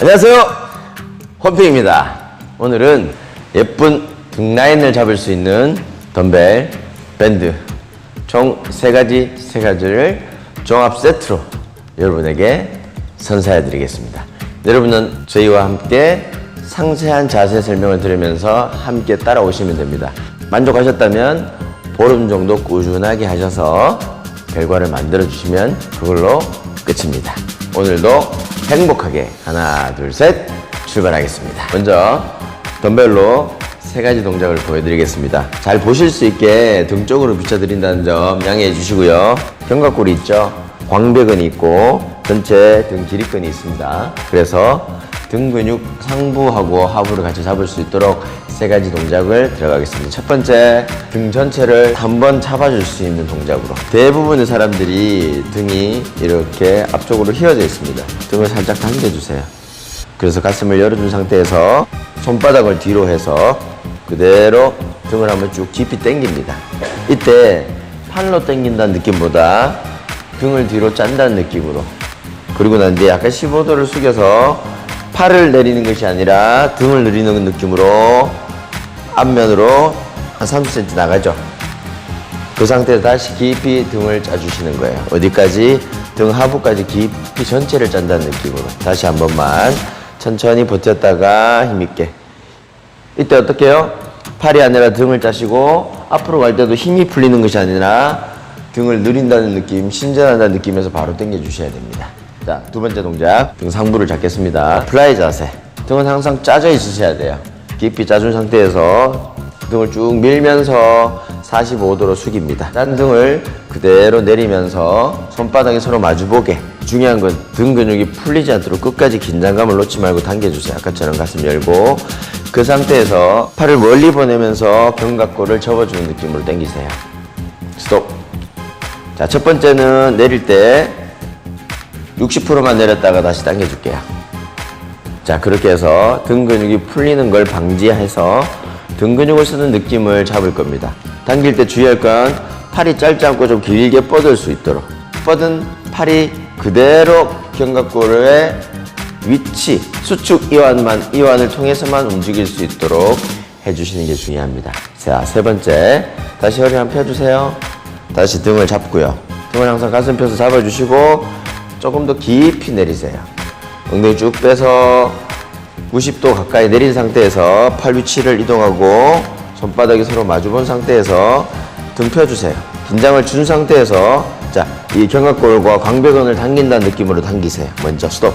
안녕하세요. 홈핑입니다. 오늘은 예쁜 등 라인을 잡을 수 있는 덤벨, 밴드 총 세 가지 세 가지를 종합 세트로 여러분에게 선사해 드리겠습니다. 여러분은 저희와 함께 상세한 자세 설명을 들으면서 함께 따라오시면 됩니다. 만족하셨다면 보름 정도 꾸준하게 하셔서 결과를 만들어 주시면 그걸로 끝입니다. 오늘도 행복하게 하나, 둘, 셋 출발하겠습니다. 먼저 덤벨로 세 가지 동작을 보여드리겠습니다. 잘 보실 수 있게 등 쪽으로 비춰드린다는 점 양해해 주시고요. 견갑골이 있죠? 광배근이 있고 전체 등 기립근이 있습니다. 그래서 등 근육 상부하고 하부를 같이 잡을 수 있도록 세 가지 동작을 들어가겠습니다. 첫 번째, 등 전체를 한 번 잡아줄 수 있는 동작으로. 대부분의 사람들이 등이 이렇게 앞쪽으로 휘어져 있습니다. 등을 살짝 당겨주세요. 그래서 가슴을 열어준 상태에서 손바닥을 뒤로 해서 그대로 등을 한번 쭉 깊이 당깁니다. 이때 팔로 당긴다는 느낌보다 등을 뒤로 짠다는 느낌으로 그리고 난 뒤에 약간 15도를 숙여서 팔을 내리는 것이 아니라 등을 내리는 느낌으로 앞면으로 한 30cm 나가죠. 그 상태에서 다시 깊이 등을 짜주시는 거예요. 어디까지? 등 하부까지 깊이 전체를 짠다는 느낌으로. 다시 한 번만 천천히 버텼다가 힘있게. 이때 어떻게 해요? 팔이 아니라 등을 짜시고 앞으로 갈 때도 힘이 풀리는 것이 아니라 등을 느린다는 느낌, 신전한다는 느낌에서 바로 당겨 주셔야 됩니다. 자, 두 번째 동작. 등 상부를 잡겠습니다. 플라이 자세. 등은 항상 짜져 있으셔야 돼요. 깊이 짜준 상태에서 등을 쭉 밀면서 45도로 숙입니다. 딴 등을 그대로 내리면서 손바닥이 서로 마주보게. 중요한 건 등 근육이 풀리지 않도록 끝까지 긴장감을 놓지 말고 당겨주세요. 아까처럼 가슴 열고 그 상태에서 팔을 멀리 보내면서 견갑골을 접어주는 느낌으로 당기세요. 스톱. 자, 첫 번째는 내릴 때 60%만 내렸다가 다시 당겨줄게요. 자, 그렇게 해서 등 근육이 풀리는 걸 방지해서 등 근육을 쓰는 느낌을 잡을 겁니다. 당길 때 주의할 건 팔이 짧지 않고 좀 길게 뻗을 수 있도록. 뻗은 팔이 그대로 견갑골의 위치, 수축 이완만, 이완을 통해서만 움직일 수 있도록 해주시는 게 중요합니다. 자, 세 번째. 다시 허리 한번 펴주세요. 다시 등을 잡고요. 등을 항상 가슴 펴서 잡아주시고 조금 더 깊이 내리세요. 엉덩이 쭉 빼서 90도 가까이 내린 상태에서 팔 위치를 이동하고 손바닥이 서로 마주본 상태에서 등 펴주세요. 긴장을 준 상태에서 자, 이 견갑골과 광배근을 당긴다는 느낌으로 당기세요. 먼저 스톱.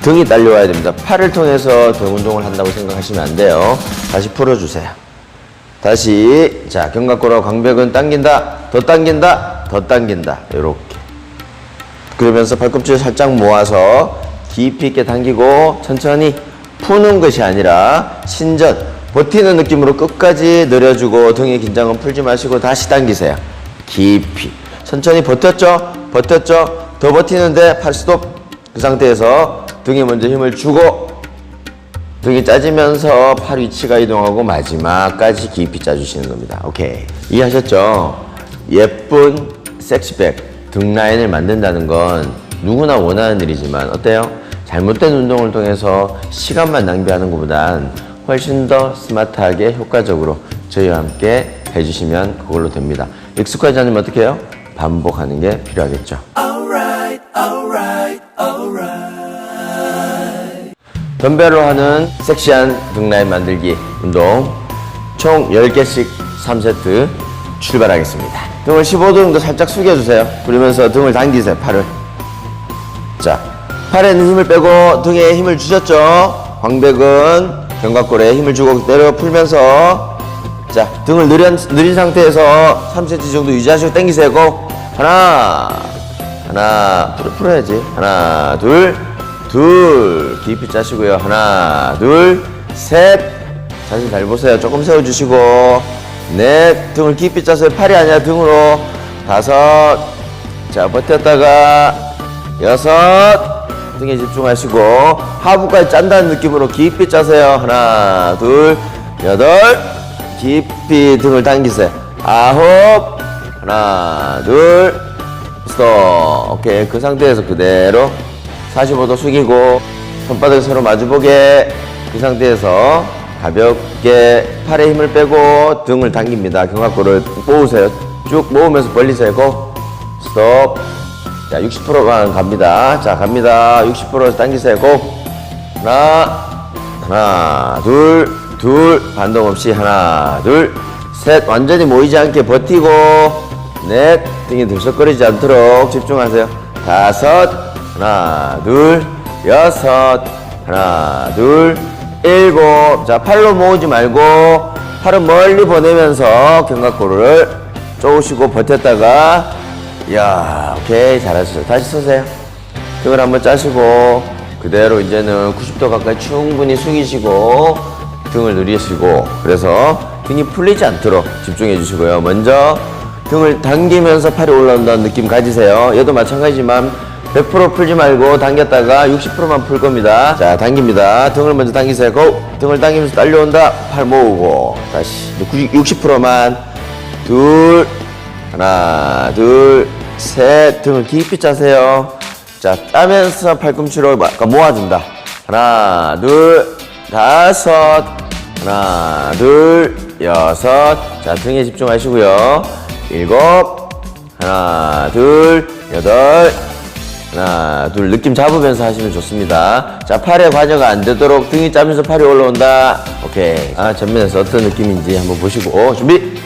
등이 딸려와야 됩니다. 팔을 통해서 등 운동을 한다고 생각하시면 안 돼요. 다시 풀어주세요. 다시 자 견갑골과 광배근 당긴다, 더 당긴다, 더 당긴다. 이렇게. 그러면서 발꿈치를 살짝 모아서 깊이 있게 당기고 천천히 푸는 것이 아니라 신전 버티는 느낌으로 끝까지 늘려주고 등의 긴장은 풀지 마시고 다시 당기세요. 깊이 천천히 버텼죠? 버텼죠? 더 버티는데 팔 스톱 그 상태에서 등에 먼저 힘을 주고 등이 짜지면서 팔 위치가 이동하고 마지막까지 깊이 짜주시는 겁니다. 오케이. 이해하셨죠? 예쁜 섹시백, 등 라인을 만든다는 건 누구나 원하는 일이지만 어때요? 잘못된 운동을 통해서 시간만 낭비하는 것보단 훨씬 더 스마트하게 효과적으로 저희와 함께 해주시면 그걸로 됩니다. 익숙하지 않으면 어떻게 해요? 반복하는 게 필요하겠죠. 덤벨로 하는 섹시한 등라인 만들기 운동 총 10개씩 3세트 출발하겠습니다. 등을 15도 정도 살짝 숙여주세요. 그러면서 등을 당기세요, 팔을. 자, 팔에 있는 힘을 빼고 등에 힘을 주셨죠? 광배근, 견갑골에 힘을 주고 내려 풀면서 자, 등을 느린, 느린 상태에서 3cm 정도 유지하시고 당기세요. 고! 하나, 하나, 풀어, 풀어야지. 하나, 둘, 둘. 깊이 짜시고요. 하나, 둘, 셋. 자신 잘 보세요. 조금 세워주시고. 넷. 등을 깊이 짜서 팔이 아니라 등으로. 다섯. 자, 버텼다가. 여섯. 등에 집중하시고. 하부까지 짠다는 느낌으로 깊이 짜세요. 하나, 둘, 여덟. 깊이 등을 당기세요. 아홉. 하나, 둘. 스톱. 오케이. 그 상태에서 그대로 45도 숙이고 손바닥 서로 마주보게 이 상태에서 가볍게 팔에 힘을 빼고 등을 당깁니다. 견갑골을 모으세요. 쭉 모으면서 벌리세요. 고 스톱. 자, 60%만 갑니다. 자, 갑니다. 60% 당기세요. 고 하나, 하나, 둘, 둘, 반동 없이 하나, 둘, 셋, 완전히 모이지 않게 버티고, 넷, 등이 들썩거리지 않도록 집중하세요. 다섯, 하나, 둘, 여섯, 하나, 둘, 일곱. 자, 팔로 모으지 말고, 팔은 멀리 보내면서 견갑골을 쪼으시고 버텼다가, 이야, 오케이, 잘하셨어요. 다시 서세요. 등을 한번 짜시고 그대로 이제는 90도 가까이 충분히 숙이시고 등을 누리시고 그래서 등이 풀리지 않도록 집중해 주시고요. 먼저 등을 당기면서 팔이 올라온다는 느낌 가지세요. 얘도 마찬가지지만 100% 풀지 말고 당겼다가 60%만 풀 겁니다. 자, 당깁니다. 등을 먼저 당기세요. 고! 등을 당기면서 딸려온다. 팔 모으고 다시 60%만 둘 하나 둘 셋 등을 깊이 짜세요. 자, 따면서 팔꿈치로 막 모아준다. 하나, 둘, 다섯, 하나, 둘, 여섯. 자, 등에 집중하시고요. 일곱, 하나, 둘, 여덟, 하나, 둘. 느낌 잡으면서 하시면 좋습니다. 자, 팔에 관여가 안 되도록 등이 짜면서 팔이 올라온다. 오케이. 아, 전면에서 어떤 느낌인지 한번 보시고, 준비!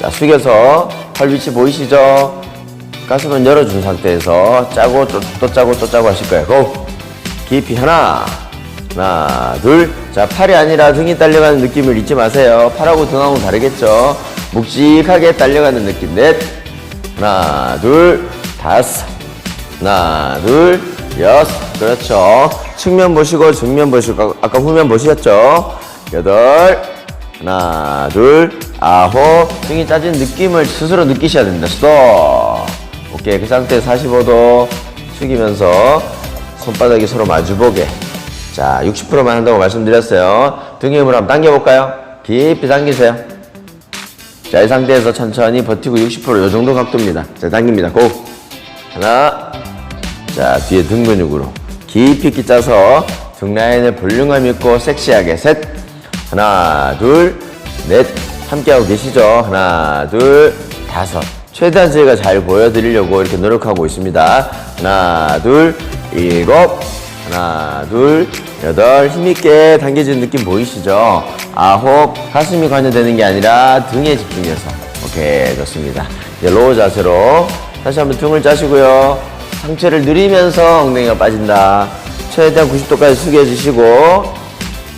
자, 숙여서 팔 위치 보이시죠? 가슴은 열어준 상태에서 짜고 또, 또 짜고 또 짜고 하실 거예요. 고! 깊이 하나, 하나, 둘. 자, 팔이 아니라 등이 딸려가는 느낌을 잊지 마세요. 팔하고 등하고 다르겠죠? 묵직하게 딸려가는 느낌. 넷, 하나, 둘, 다섯, 하나, 둘, 여섯. 그렇죠. 측면 보시고 정면 보시고 아까 후면 보셨죠? 여덟, 하나, 둘, 아홉. 등이 짜진 느낌을 스스로 느끼셔야 됩니다. 스톱. 오케이. 그 상태 45도 숙이면서 손바닥이 서로 마주보게. 자, 60%만 한다고 말씀드렸어요. 등의 힘을 한번 당겨볼까요? 깊이 당기세요. 자, 이 상태에서 천천히 버티고 60%요 정도 각도입니다. 자, 당깁니다. 고! 하나. 자, 뒤에 등 근육으로 깊이 깊이 짜서 등 라인을 볼륨감 있고 섹시하게. 셋. 하나, 둘, 넷. 함께하고 계시죠? 하나, 둘, 다섯. 최대한 저희가 잘 보여드리려고 이렇게 노력하고 있습니다. 하나, 둘, 일곱. 하나, 둘, 여덟. 힘있게 당겨지는 느낌 보이시죠? 아홉. 가슴이 관여되는 게 아니라 등에 집중해서. 오케이, 좋습니다. 이제 로우 자세로 다시 한번 등을 짜시고요. 상체를 누리면서 엉덩이가 빠진다. 최대한 90도까지 숙여주시고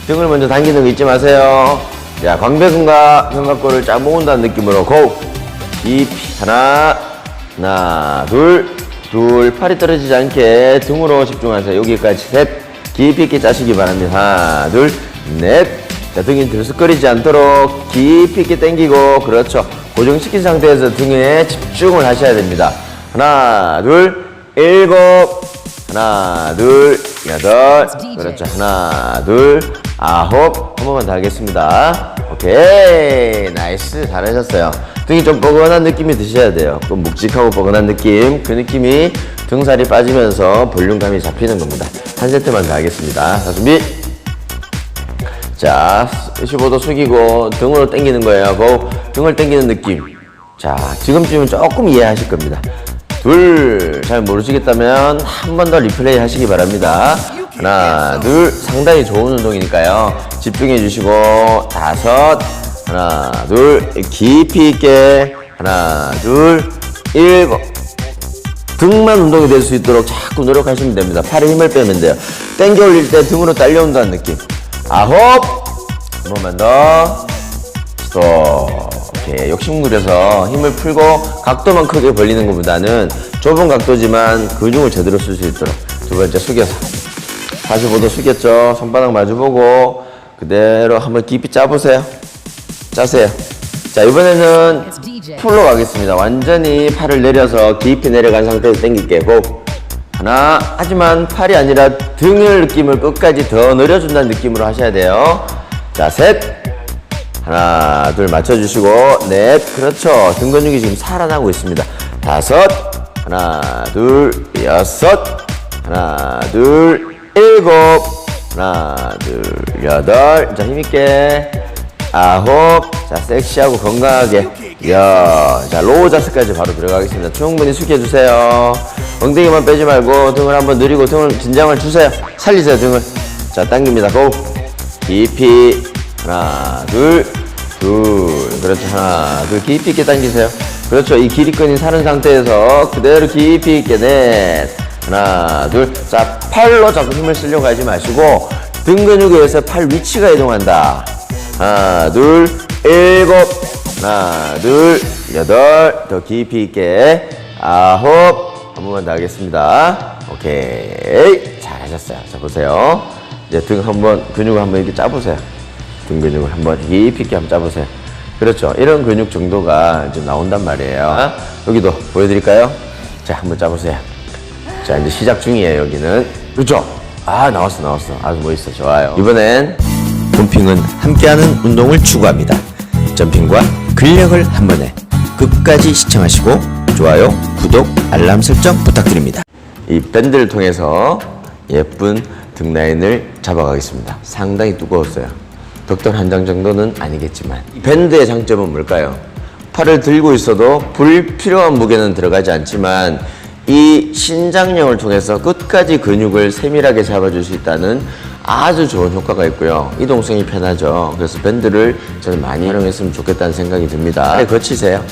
등을 먼저 당기는 거 잊지 마세요. 자, 광배근과 견갑골을 쫙 모은다는 느낌으로 고! 깊이 하나, 하나, 둘, 둘, 팔이 떨어지지 않게 등으로 집중하세요. 여기까지 셋, 깊이 있게 짜시기 바랍니다. 하나, 둘, 넷. 자, 등이 들썩거리지 않도록 깊이 있게 당기고, 그렇죠. 고정시킨 상태에서 등에 집중을 하셔야 됩니다. 하나, 둘, 일곱, 하나, 둘, 여덟, 그렇죠. 하나, 둘, 아홉. 한 번만 더 하겠습니다. 오케이. 나이스. 잘하셨어요. 등이 좀 뻐근한 느낌이 드셔야 돼요. 좀 묵직하고 뻐근한 느낌. 그 느낌이 등살이 빠지면서 볼륨감이 잡히는 겁니다. 한 세트만 더 하겠습니다. 자, 준비. 자, 15도 숙이고 등으로 당기는 거예요. 고 등을 당기는 느낌. 자, 지금쯤은 조금 이해하실 겁니다. 둘, 잘 모르시겠다면 한 번 더 리플레이 하시기 바랍니다. 하나, 둘, 상당히 좋은 운동이니까요. 집중해 주시고, 다섯, 하나, 둘, 깊이 있게, 하나, 둘, 일곱. 등만 운동이 될 수 있도록 자꾸 노력하시면 됩니다. 팔에 힘을 빼면 돼요. 당겨 올릴 때 등으로 딸려온다는 느낌. 아홉, 한 번만 더. 스톱. 이렇게 욕심부려서 힘을 풀고 각도만 크게 벌리는 것보다는 좁은 각도지만 근육을 제대로 쓸 수 있도록 두 번째 숙여서 45도 숙였죠. 손바닥 마주보고 그대로 한번 깊이 짜보세요. 짜세요. 자 이번에는 풀로 가겠습니다. 완전히 팔을 내려서 깊이 내려간 상태에서 당길게요 고 하나 하지만 팔이 아니라 등을 느낌을 끝까지 더 늘려준다는 느낌으로 하셔야 돼요. 자셋 하나, 둘 맞춰주시고, 넷, 그렇죠. 등 근육이 지금 살아나고 있습니다. 다섯, 하나, 둘, 여섯, 하나, 둘, 일곱. 하나, 둘, 여덟. 자, 힘있게. 아홉. 자, 섹시하고 건강하게. 야, 자, 로우 자세까지 바로 들어가겠습니다. 충분히 숙여주세요. 엉덩이만 빼지 말고 등을 한번 느리고 등을 긴장을 주세요. 살리세요, 등을. 자, 당깁니다. 고. 깊이. 하나, 둘, 둘. 그렇죠. 하나, 둘. 깊이 있게 당기세요. 그렇죠. 이 길이끈이 사는 상태에서 그대로 깊이 있게 넷. 하나, 둘. 자, 팔로 자꾸 힘을 쓰려고 하지 마시고 등 근육에 의해서 팔 위치가 이동한다. 하나, 둘, 일곱. 하나, 둘, 여덟. 더 깊이 있게. 아홉. 한 번만 더 하겠습니다. 오케이. 잘하셨어요. 자, 보세요. 이제 등 한번, 근육을 한번 이렇게 짜보세요. 등 근육을 한번 깊이 있게 한번 짜보세요. 그렇죠. 이런 근육 정도가 좀 나온단 말이에요. 여기도 보여드릴까요? 자, 한번 짜보세요. 자, 이제 시작 중이에요, 여기는. 그렇죠. 아, 나왔어, 나왔어. 아주 멋있어. 좋아요. 이번엔 홈핑은 함께하는 운동을 추구합니다. 점핑과 근력을 한 번에 끝까지 시청하시고 좋아요, 구독, 알람 설정 부탁드립니다. 이 밴드를 통해서 예쁜 등 라인을 잡아가겠습니다. 상당히 두꺼웠어요. 벽돌 한 장 정도는 아니겠지만 이 밴드의 장점은 뭘까요? 팔을 들고 있어도 불필요한 무게는 들어가지 않지만 이 신장령을 통해서 끝까지 근육을 세밀하게 잡아줄 수 있다는 아주 좋은 효과가 있고요. 이동성이 편하죠. 그래서 밴드를 저는 많이 활용했으면 좋겠다는 생각이 듭니다. 거치세요.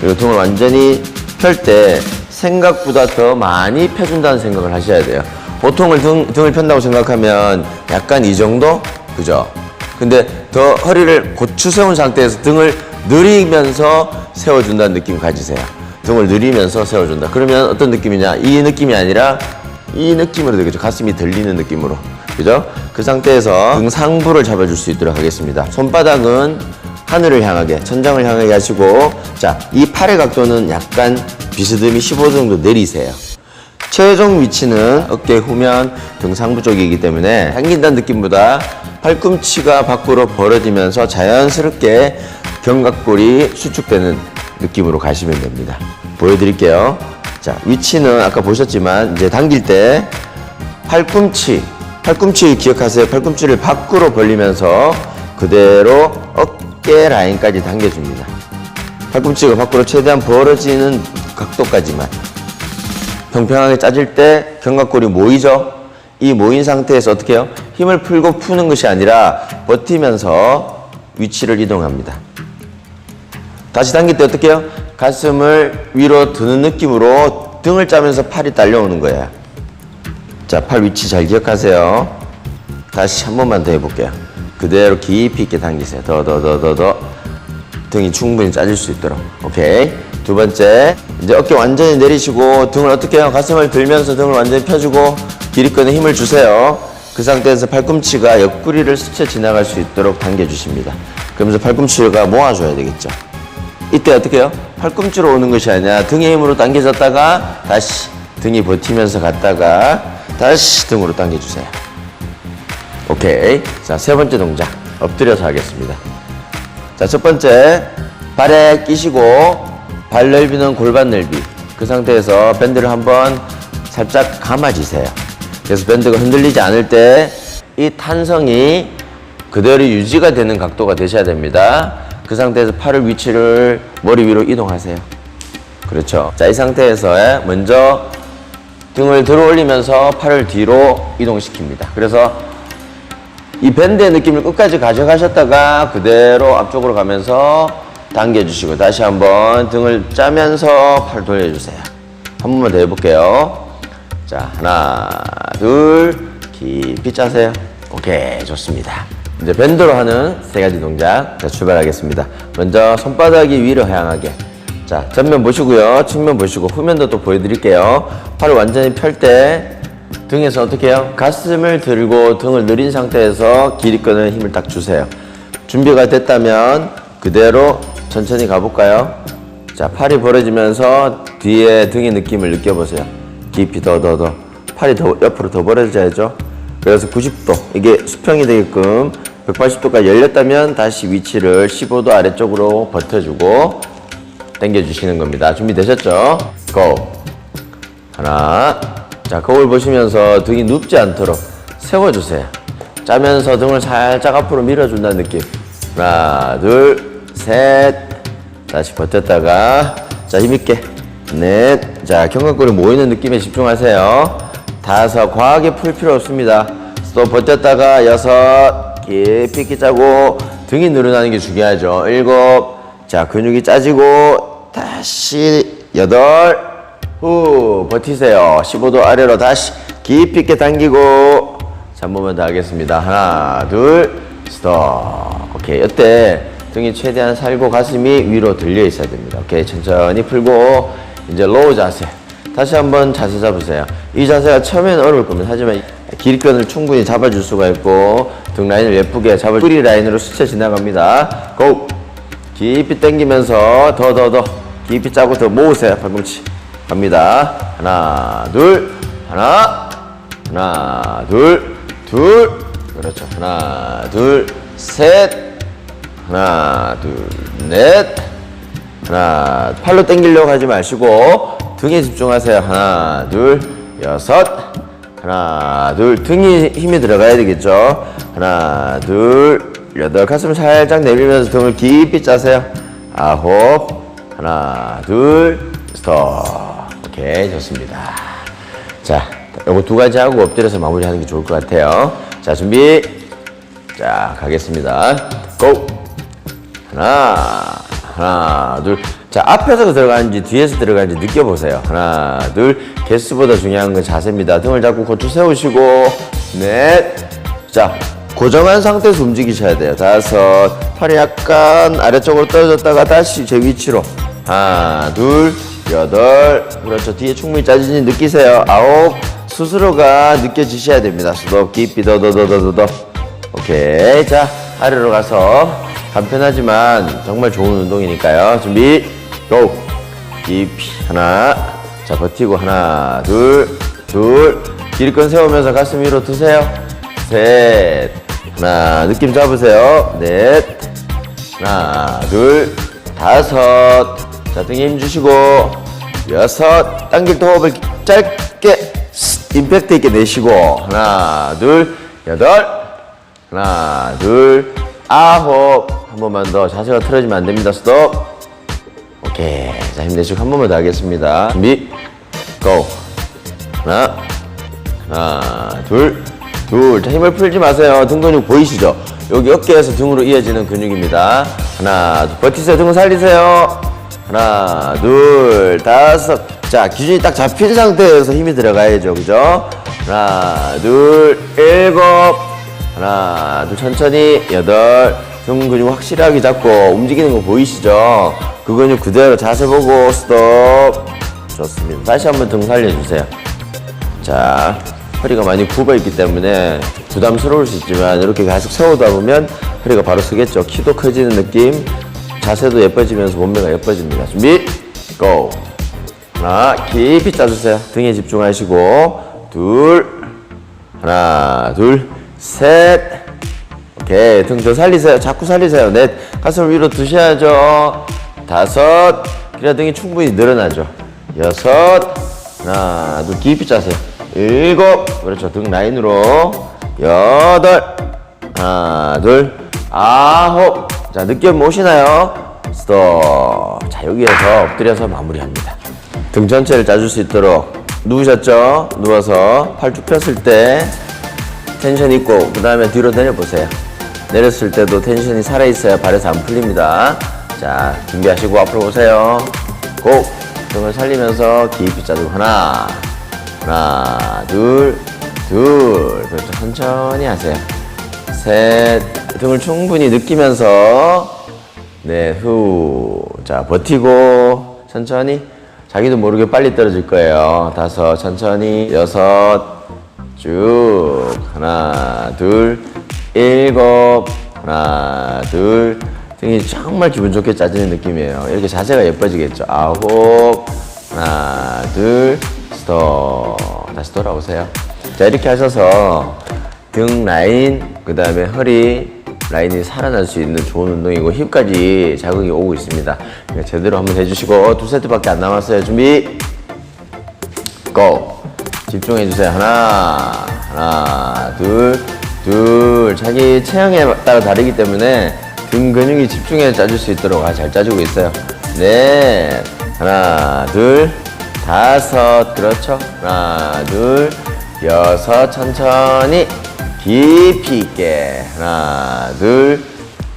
그리고 등을 완전히 펼 때 생각보다 더 많이 펴준다는 생각을 하셔야 돼요. 보통을 등, 등을 편다고 생각하면 약간 이 정도? 그죠? 근데 더 허리를 고추 세운 상태에서 등을 느리면서 세워준다는 느낌 가지세요. 등을 느리면서 세워준다. 그러면 어떤 느낌이냐? 이 느낌이 아니라 이 느낌으로 되겠죠. 가슴이 들리는 느낌으로. 그죠? 그 상태에서 등 상부를 잡아줄 수 있도록 하겠습니다. 손바닥은 하늘을 향하게, 천장을 향하게 하시고, 자, 이 팔의 각도는 약간 비스듬히 15도 정도 내리세요. 최종 위치는 어깨 후면 등 상부 쪽이기 때문에 당긴다는 느낌보다 팔꿈치가 밖으로 벌어지면서 자연스럽게 견갑골이 수축되는 느낌으로 가시면 됩니다. 보여드릴게요. 자, 위치는 아까 보셨지만 이제 당길 때 팔꿈치, 팔꿈치 기억하세요. 팔꿈치를 밖으로 벌리면서 그대로 어깨 라인까지 당겨줍니다. 팔꿈치가 밖으로 최대한 벌어지는 각도까지만. 평평하게 짜질 때 견갑골이 모이죠? 이 모인 상태에서 어떻게 해요? 힘을 풀고 푸는 것이 아니라 버티면서 위치를 이동합니다. 다시 당길 때 어떻게 해요? 가슴을 위로 드는 느낌으로 등을 짜면서 팔이 딸려오는 거예요. 자, 팔 위치 잘 기억하세요. 다시 한 번만 더 해볼게요. 그대로 깊이 있게 당기세요. 더, 더, 더, 더, 더. 등이 충분히 짜질 수 있도록. 오케이. 두 번째. 이제 어깨 완전히 내리시고 등을 어떻게 해요? 가슴을 들면서 등을 완전히 펴주고 기립근에 힘을 주세요. 그 상태에서 팔꿈치가 옆구리를 스쳐 지나갈 수 있도록 당겨주십니다. 그러면서 팔꿈치가 모아줘야 되겠죠. 이때 어떻게 해요? 팔꿈치로 오는 것이 아니라 등의 힘으로 당겨졌다가 다시 등이 버티면서 갔다가 다시 등으로 당겨주세요. 오케이. 자, 세 번째 동작. 엎드려서 하겠습니다. 자, 첫 번째. 발에 끼시고 발 넓이는 골반 넓이. 그 상태에서 밴드를 한번 살짝 감아주세요. 그래서 밴드가 흔들리지 않을 때 이 탄성이 그대로 유지가 되는 각도가 되셔야 됩니다. 그 상태에서 팔을 위치를 머리 위로 이동하세요. 그렇죠. 자, 이 상태에서 먼저 등을 들어 올리면서 팔을 뒤로 이동시킵니다. 그래서 이 밴드의 느낌을 끝까지 가져가셨다가 그대로 앞쪽으로 가면서 당겨주시고 다시 한번 등을 짜면서 팔 돌려주세요. 한 번만 더 해볼게요. 자, 하나, 둘, 깊이 짜세요. 오케이, 좋습니다. 이제 밴드로 하는 세 가지 동작. 자, 출발하겠습니다. 먼저 손바닥이 위로 향하게. 자, 전면 보시고요. 측면 보시고 후면도 또 보여드릴게요. 팔을 완전히 펼 때 등에서 어떻게 해요? 가슴을 들고 등을 느린 상태에서 기립근에 힘을 딱 주세요. 준비가 됐다면 그대로 천천히 가볼까요? 자, 팔이 벌어지면서 뒤에 등의 느낌을 느껴보세요. 깊이 더, 더, 더. 팔이 더 옆으로 더 벌어져야죠. 그래서 90도, 이게 수평이 되게끔 180도까지 열렸다면 다시 위치를 15도 아래쪽으로 버텨주고 당겨주시는 겁니다. 준비되셨죠? 고! 하나. 자, 거울 보시면서 등이 눕지 않도록 세워주세요. 짜면서 등을 살짝 앞으로 밀어준다는 느낌. 하나, 둘, 셋. 다시 버텼다가, 자, 힘있게. 넷. 자, 견갑골이 모이는 느낌에 집중하세요. 다섯. 과하게 풀 필요 없습니다. 또 버텼다가 여섯. 깊이 깊이 짜고, 등이 늘어나는 게 중요하죠. 일곱. 자, 근육이 짜지고, 다시 여덟. 후 버티세요 15도 아래로 다시 깊이 있게 당기고 자, 한 번만 더 하겠습니다 하나 둘 스톱 오케이 이때 등이 최대한 살고 가슴이 위로 들려 있어야 됩니다. 오케이 천천히 풀고 이제 로우 자세. 다시 한번 자세 잡으세요. 이 자세가 처음에는 어려울 겁니다. 하지만 길이끈을 충분히 잡아줄 수가 있고 등 라인을 예쁘게 잡을 뿌리 라인으로 스쳐 지나갑니다. 고! 깊이 당기면서 더 더 더 깊이 짜고 더 모으세요. 팔꿈치. 갑니다. 하나 둘. 하나 하나 둘 둘. 그렇죠. 하나 둘셋 하나 둘 넷. 하나 팔로 당기려고 하지 마시고 등에 집중하세요. 하나 둘 여섯. 하나 둘 등이 힘이 들어가야 되겠죠? 하나 둘 여덟. 가슴을 살짝 내밀면서 등을 깊이 짜세요. 아홉. 하나 둘 스톱. 오케이 좋습니다. 자 요거 두 가지 하고 엎드려서 마무리하는 게 좋을 것 같아요. 자 준비. 자 가겠습니다. 고 하나, 하나, 둘. 자, 앞에서 들어가는지 뒤에서 들어가는지 느껴보세요. 하나, 둘. 개수보다 중요한 건 자세입니다. 등을 잡고 고추 세우시고, 넷. 자, 고정한 상태에서 움직이셔야 돼요. 다섯. 팔이 약간 아래쪽으로 떨어졌다가 다시 제 위치로. 하나, 둘, 여덟. 그렇죠. 뒤에 충분히 짜지는지 느끼세요. 아홉. 스스로가 느껴지셔야 됩니다. 수도 깊이 더, 더, 더, 더, 더, 더. 오케이. 자, 아래로 가서 간편하지만 정말 좋은 운동이니까요. 준비, 고! 깊이 하나, 자 버티고 하나, 둘, 둘, 길이끈 세우면서 가슴 위로 드세요. 셋, 하나, 느낌 잡으세요. 넷, 하나, 둘, 다섯, 자 등에 힘 주시고 여섯, 당길 때 호흡을 짧게 스, 임팩트 있게 내쉬고 하나, 둘, 여덟, 하나, 둘, 아홉. 한 번만 더. 자세가 틀어지면 안 됩니다. 스톱. 오케이. 자, 힘내시고 한 번만 더 하겠습니다. 준비. 고. 하나, 하나, 둘, 둘. 자, 힘을 풀지 마세요. 등 근육 보이시죠? 여기 어깨에서 등으로 이어지는 근육입니다. 하나, 둘. 버티세요. 등을 살리세요. 하나, 둘, 다섯. 자, 기준이 딱 잡힌 상태에서 힘이 들어가야죠. 그죠? 하나, 둘, 일곱. 하나, 둘, 천천히. 여덟. 등 근육 확실하게 잡고 움직이는 거 보이시죠? 그 근육 그대로 자세 보고 스톱. 좋습니다. 다시 한번 등 살려주세요. 자, 허리가 많이 굽어 있기 때문에 부담스러울 수 있지만 이렇게 계속 세우다 보면 허리가 바로 서겠죠. 키도 커지는 느낌, 자세도 예뻐지면서 몸매가 예뻐집니다. 준비, 고! 하나, 깊이 짜주세요. 등에 집중하시고, 둘, 하나, 둘, 셋, 오케이. 등 더 살리세요. 자꾸 살리세요. 넷, 가슴 위로 드셔야죠. 다섯, 그래야 등이 충분히 늘어나죠. 여섯, 하나, 둘, 깊이 짜세요. 일곱, 그렇죠. 등 라인으로. 여덟, 하나, 둘, 아홉. 자, 느낌 오시나요? 스톱. 자, 여기에서 엎드려서 마무리합니다. 등 전체를 짜줄 수 있도록 누우셨죠? 누워서 팔 쭉 폈을 때 텐션 있고 그 다음에 뒤로 내려보세요. 내렸을 때도 텐션이 살아있어야 발에서 안 풀립니다. 자, 준비하시고 앞으로 오세요. 고! 등을 살리면서 깊이 짜주고 하나, 하나, 둘, 둘. 그렇죠. 천천히 하세요. 셋. 등을 충분히 느끼면서 네, 후. 자, 버티고 천천히. 자기도 모르게 빨리 떨어질 거예요. 다섯, 천천히. 여섯, 쭉. 하나, 둘, 일곱. 하나, 둘. 등이 정말 기분 좋게 짜지는 느낌이에요. 이렇게 자세가 예뻐지겠죠. 아홉. 하나, 둘. 스톱. 다시 돌아오세요. 자, 이렇게 하셔서 등 라인, 그 다음에 허리 라인이 살아날 수 있는 좋은 운동이고 힙까지 자극이 오고 있습니다. 그러니까 제대로 한번 해주시고 두 세트밖에 안 남았어요. 준비. 고! 집중해 주세요. 하나, 하나, 둘, 둘. 자기 체형에 따라 다르기 때문에 등 근육이 집중해 짜줄 수 있도록 아, 잘 짜주고 있어요. 네, 하나, 둘, 다섯. 그렇죠. 하나, 둘, 여섯. 천천히 깊이 있게. 하나, 둘,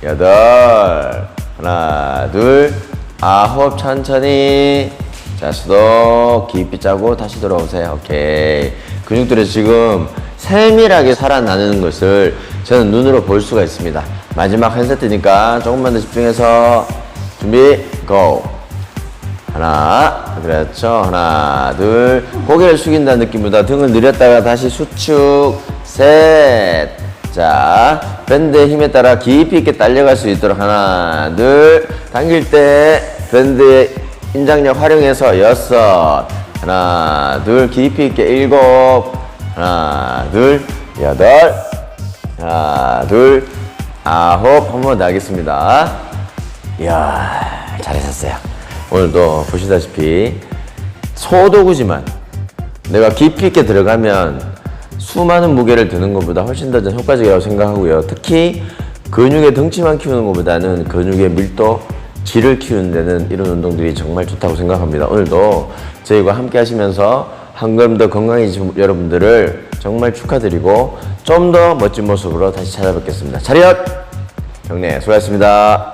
여덟. 하나, 둘, 아홉. 천천히. 자, 수도 깊이 짜고 다시 돌아오세요. 오케이. 근육들이 지금 세밀하게 살아나는 것을 저는 눈으로 볼 수가 있습니다. 마지막 한 세트니까 조금만 더 집중해서 준비, 고! 하나, 그렇죠. 하나, 둘. 고개를 숙인다는 느낌보다 등을 늘렸다가 다시 수축, 셋. 자, 밴드의 힘에 따라 깊이 있게 딸려갈 수 있도록 하나, 둘. 당길 때 밴드의 인장력 활용해서 여섯. 하나, 둘. 깊이 있게 일곱. 하나, 둘. 여덟. 하나, 둘. 아홉. 한 번 더 하겠습니다. 이야, 잘하셨어요. 오늘도 보시다시피 소도구지만 내가 깊이 있게 들어가면 수많은 무게를 드는 것보다 훨씬 더 효과적이라고 생각하고요. 특히 근육의 덩치만 키우는 것보다는 근육의 밀도, 질을 키우는 데는 이런 운동들이 정말 좋다고 생각합니다. 오늘도 저희와 함께 하시면서 한 걸음 더 건강해지신 여러분들을 정말 축하드리고 좀 더 멋진 모습으로 다시 찾아뵙겠습니다. 차렷! 경례 수고하셨습니다.